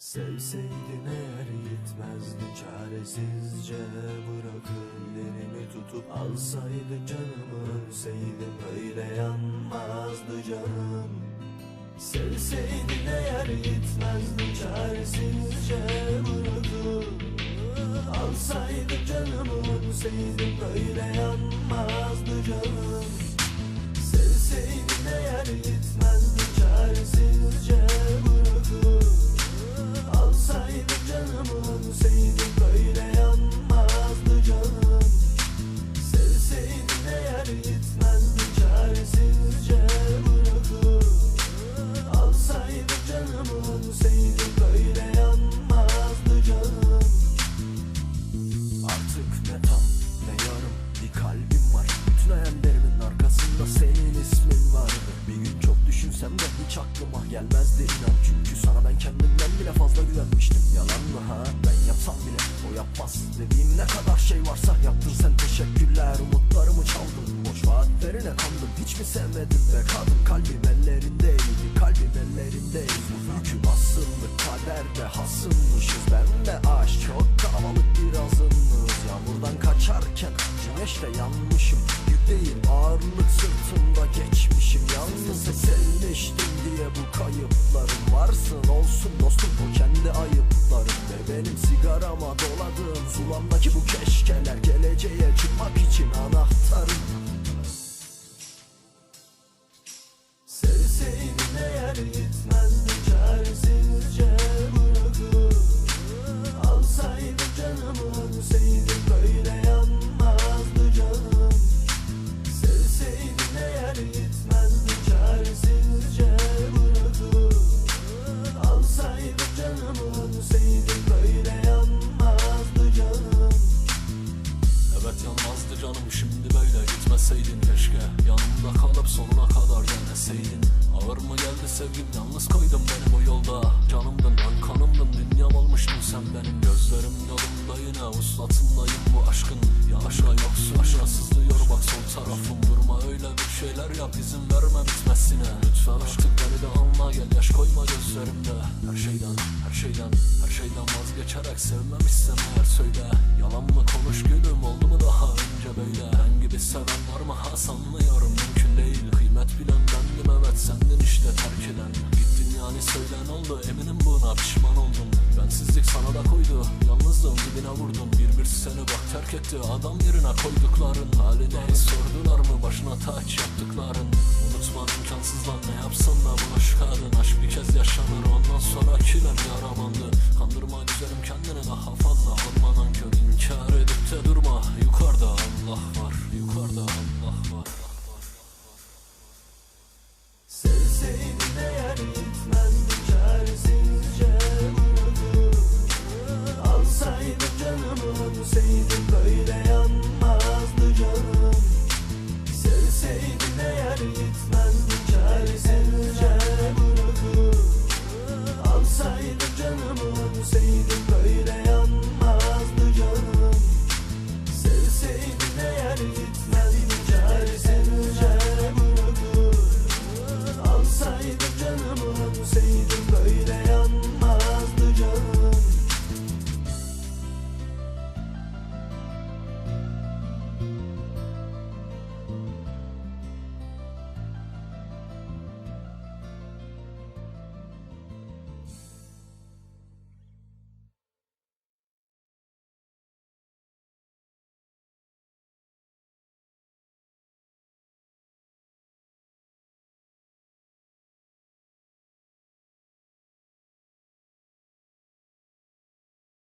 Sevseydin eğer gitmezdin çaresizce. Bırakıp ellerimi tutup alsaydın canımı ölseydim öyle yanmazdı canım. Sevseydin eğer gitmezdin çaresizce. Bırakıp Alsaydın canımı ölseydim aklıma gelmezdi inan. Çünkü sana ben kendimden bile fazla güvenmiştim. Yalan mı ha? Ben yapsam bile o yapmaz. Dediğim ne kadar şey varsa yaptın sen. Teşekkürler Umutlarımı çaldın. Boş vaatlerine kandım. Hiç mi sevmedin be kadın? Kalbim ellerindeydi Kalbim ellerindeydi. Yükü asıllık kaderde hasımmışız Ben de aşk çok kalabalık bir azınlığız Yağmurdan kaçarken güneşte yanmışım. Yük değil ağırlık kayıplarım Varsın olsun dostum o kendi ayıplarım Ve benim sigarama doladığım zulamdaki bu keşkeler Geleceğe çıkmak için anahtarım böyle gitmeseydin keşke Yanımda kalıp sonuna kadar deneseydin Ağır mı geldi sevgim yalnız koydum beni bu yolda. Canımdın ben kanımdın dünyam olmuştun sen benim. Gözlerim yolumda yine uslatındayım bu aşkın. Ya aşka yoksun aşka sızlıyor bak sol tarafım. Durma öyle bir şeyler yap izin verme bitmesine. Lütfen artık beni de anla gel yaş koyma gözlerimde. Her şeyden her şeyden her şeyden vazgeçerek sevmemişsem eğer söyle sanmıyorum mümkün değil. Kıymet bilen bendim evet sendin işte terk eden. Gittin yani söylen oldu eminim buna pişman oldum. Bensizlik sana da koydu yalnızlığın dibine vurdum. Bir bir seni bak terk etti adam yerine koydukların. Haline sordular mı başına taç yaptıkların. Unutman imkansız lan ne yapsan da bu bulaşık adın Aşk bir kez yaşanır. Ondan sonraki Yanımda olsaydım böyle.